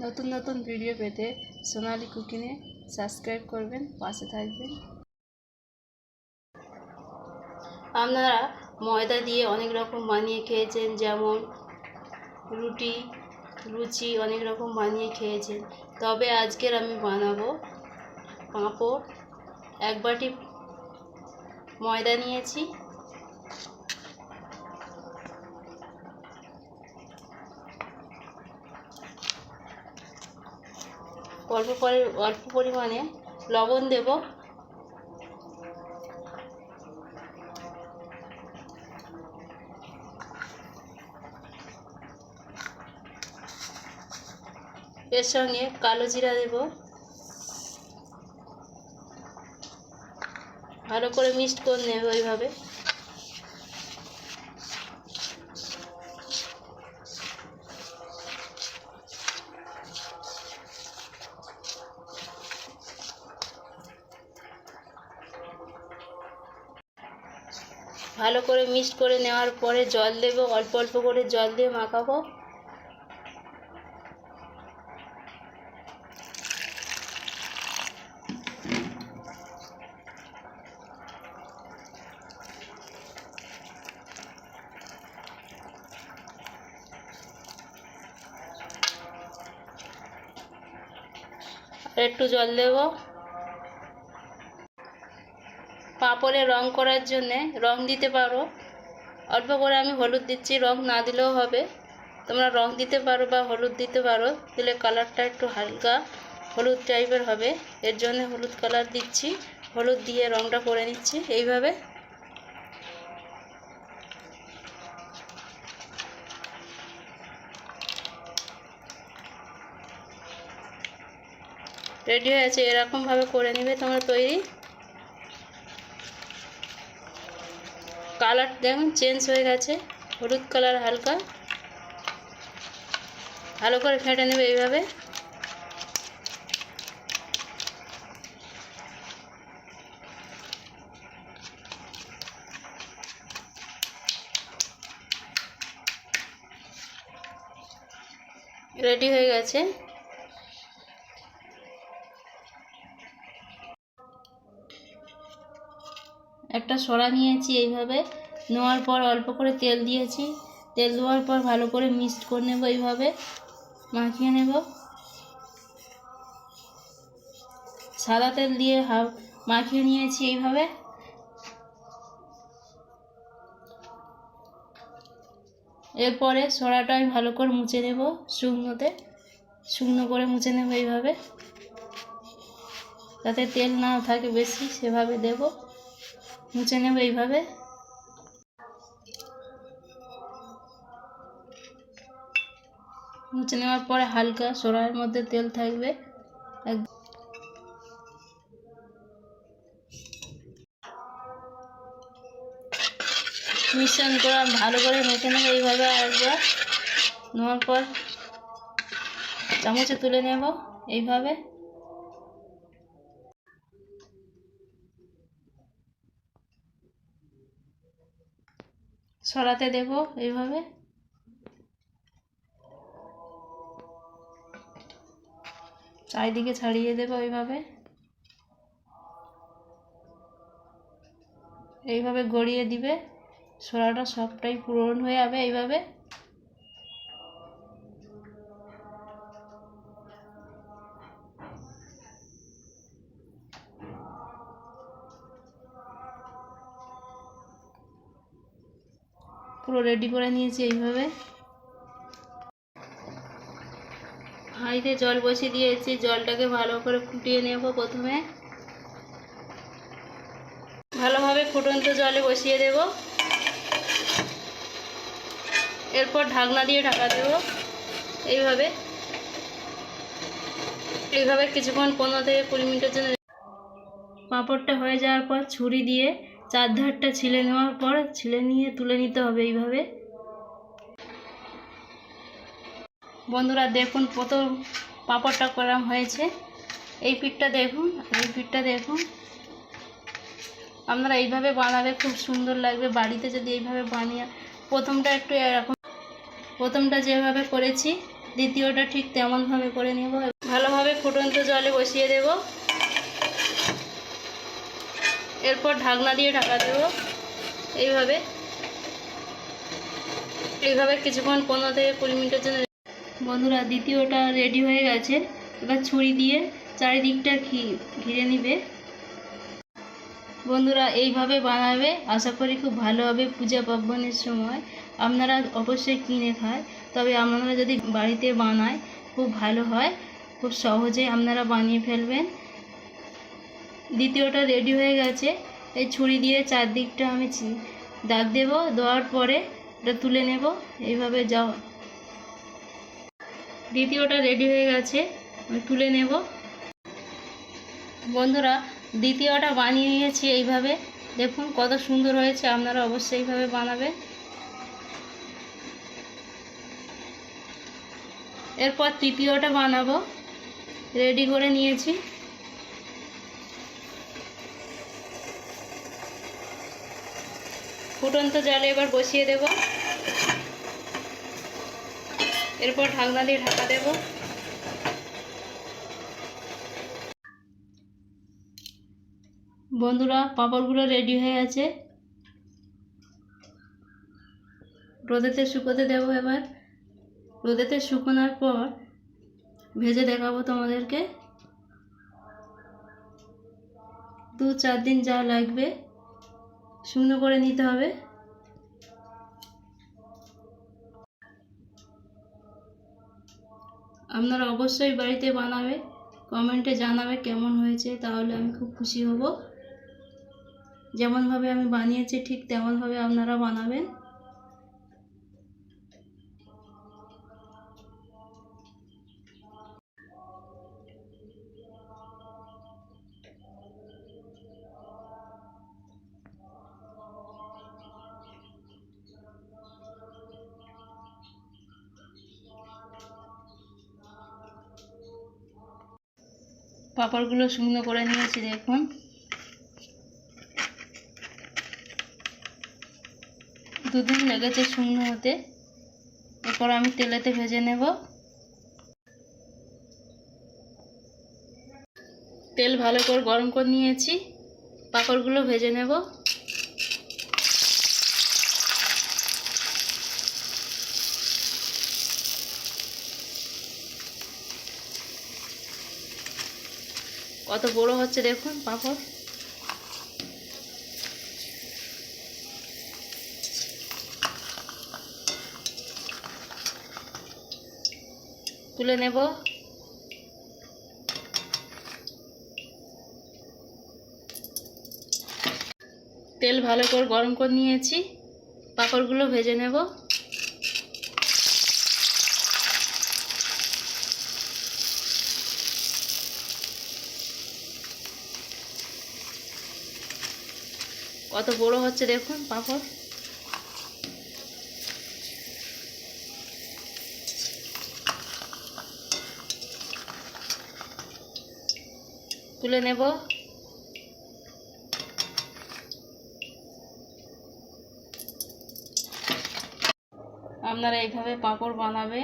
নতুন নতুন ভিডিও পেতে সোনালি কুকিংয়ে সাবস্ক্রাইব করবেন, পাশে থাকবেন। আপনারা ময়দা দিয়ে অনেক রকম বানিয়ে খেয়েছেন, যেমন রুটি, লুচি অনেক রকম বানিয়ে খেয়েছেন। তবে আজকের আমি বানাবো পাঁপড়। এক বাটি ময়দা নিয়েছি। অল্প পরে, অল্প পরিমাণে লবণ দেব। এর সঙ্গে কালো জিরা দেব। ভালো করে মিক্সড করে নেব ওইভাবে ভালো করে মিক্সড করে নেওয়ার পরে জল দেব, অল্প অল্প করে জল দিয়ে মাখাবো। একটু জল দেব। পাঁপড়ে রং করার জন্যে রং দিতে পারো। অল্প করে আমি হলুদ দিচ্ছি, রং না দিলেও হবে। তোমরা রং দিতে পারো বা হলুদ দিতে পারো, দিলে কালারটা একটু হালকা হলুদ টাইপের হবে। এর জন্য হলুদ কালার দিচ্ছি, হলুদ দিয়ে রংটা করে নিচ্ছি এইভাবে। রেডি হয়েছে এরকমভাবে করে নেবে তোমরা তৈরি। কালার দেখুন চেঞ্জ হয়ে গেছে। হলুদ কালার হালকা। ভালো করে ফেটে নেবে এইভাবে। রেডি হয়ে গেছে। একটা সরা নিয়েছি এইভাবে। নেওয়ার পর অল্প করে তেল দিয়েছি। তেল দেওয়ার পর ভালো করে মিক্সড করে নেব এইভাবে। মাখিয়ে নেব। সাদা তেল দিয়ে হাফ মাখিয়ে নিয়েছি এইভাবে। এরপরে সরাটা আমি ভালো করে মুছে নেব শুকনোতে। শুকনো করে মুছে নেব এইভাবে। যাতে তেল না থাকে বেশি, সেভাবে দেব। মুছে নেব এইভাবে। মুছে নেওয়ার পরে হালকা সরার মধ্যে তেল থাকবে। মিশ্রণ করে, ভালো করে মেখে নেব এইভাবে আরেকবার নেওয়ার পর চামচে তুলে নেব এইভাবে। সরাতে দেব এইভাবে। চারিদিকে ছাড়িয়ে দেব এইভাবে এইভাবে গড়িয়ে দিবে। সরাটা সবটাই পূরণ হয়ে যাবে এইভাবে। পুরো রেডি করে নিয়েছি এইভাবে। হাঁড়িতে জল বসিয়ে দিয়েছি, জলটাকে ভালো করে ফুটিয়ে নেব প্রথমে। ভালোভাবে ফুটন্ত জলে বসিয়ে দেব। এরপর ঢাকনা দিয়ে ঢাকা দেব। এইভাবে। এইভাবে কিছুক্ষণ পনেরো থেকে কুড়ি মিনিটের জন্য পাঁপড়টা হয়ে যাওয়ার পর ছুরি দিয়ে চার ধারটা ছিলে নেওয়ার পর ছিলে নিয়ে তুলে নিতে হবে এইভাবে। বন্ধুরা দেখুন প্রথম পাঁপড়টা করা হয়েছে। এই পিঠটা দেখুন, এই পিঠটা দেখুন। আপনারা এইভাবে বানাবে খুব সুন্দর লাগবে। বাড়িতে যদি এইভাবে বানিয়ে, প্রথমটা একটু এরকম, প্রথমটা যেভাবে করেছি, দ্বিতীয়টা ঠিক তেমনভাবে করে নেব। ভালোভাবে ফুটন্ত জলে বসিয়ে দেব। এরপর ঢাকনা দিয়ে ঢাকা দেব। এইভাবে এইভাবে কিছুক্ষণ পনেরো থেকে কুড়ি মিনিটের জন্য বন্ধুরা, দ্বিতীয়টা রেডি হয়ে গেছে। এবার ছুরি দিয়ে চারিদিকটা ঘি- ঘিরে নিবে। বন্ধুরা, এইভাবে বানাবে। আশা করি খুব ভালো হবে পূজা পার্বণের সময়। আপনারা অবশ্যই কিনে খায় তবে আপনারা যদি বাড়িতে বানায়, খুব ভালো হয়। খুব সহজে আপনারা বানিয়ে ফেলবেন। দ্বিতীয়টা রেডি হয়ে গেছে। এই ছুরি দিয়ে চারদিকটা আমি দাগ দেব। দেওয়ার পরে এটা তুলে নেব। এইভাবে যাও দ্বিতীয়টা রেডি হয়ে গেছে, আমি তুলে নেব। বন্ধুরা, দ্বিতীয়টা বানিয়ে নিয়েছি এইভাবে। দেখুন কত সুন্দর হয়েছে, আপনারা অবশ্যই এইভাবে বানাবেন। এরপর তৃতীয়টা বানাবো। রেডি করে নিয়েছি। ফুটন্ত জলে এবার বসিয়ে দেব। এরপর ঢাকনা দিয়ে ঢাকা দেব। বন্ধুরা, পাঁপড়গুলো রেডি হয়ে আছে রোদেতে শুকোতে দেবো এবার। রোদেতে শুকোনোর পর ভেজে দেখাবো তোমাদেরকে। দু চার দিন যা লাগবে, শুকনো করে নিতে হবে। আপনারা অবশ্যই বাড়িতে বানাবে কমেন্টে জানাবে কেমন হয়েছে, তাহলে আমি খুব খুশি হব। যেমনভাবে আমি বানিয়েছি, ঠিক তেমনভাবে আপনারা বানাবেন। পাঁপড়গুলো শুকনো করে নিয়েছি, দেখুন। দুদিন লেগেছে শুকনো হতে। এরপর আমি তেলেতে ভেজে নেব। তেল ভালো করে গরম করে নিয়েছি। পাঁপড়গুলো ভেজে নেব। কত বড় হচ্ছে দেখুন পাঁপড়। তুলে নেব। তেল ভালো করে গরম করে নিয়েছি। পাঁপড়গুলো ভেজে নেব। কত বড় হচ্ছে দেখুন পাঁপড়। তুলে নেব। আপনারা এইভাবে পাঁপড় বানাবে।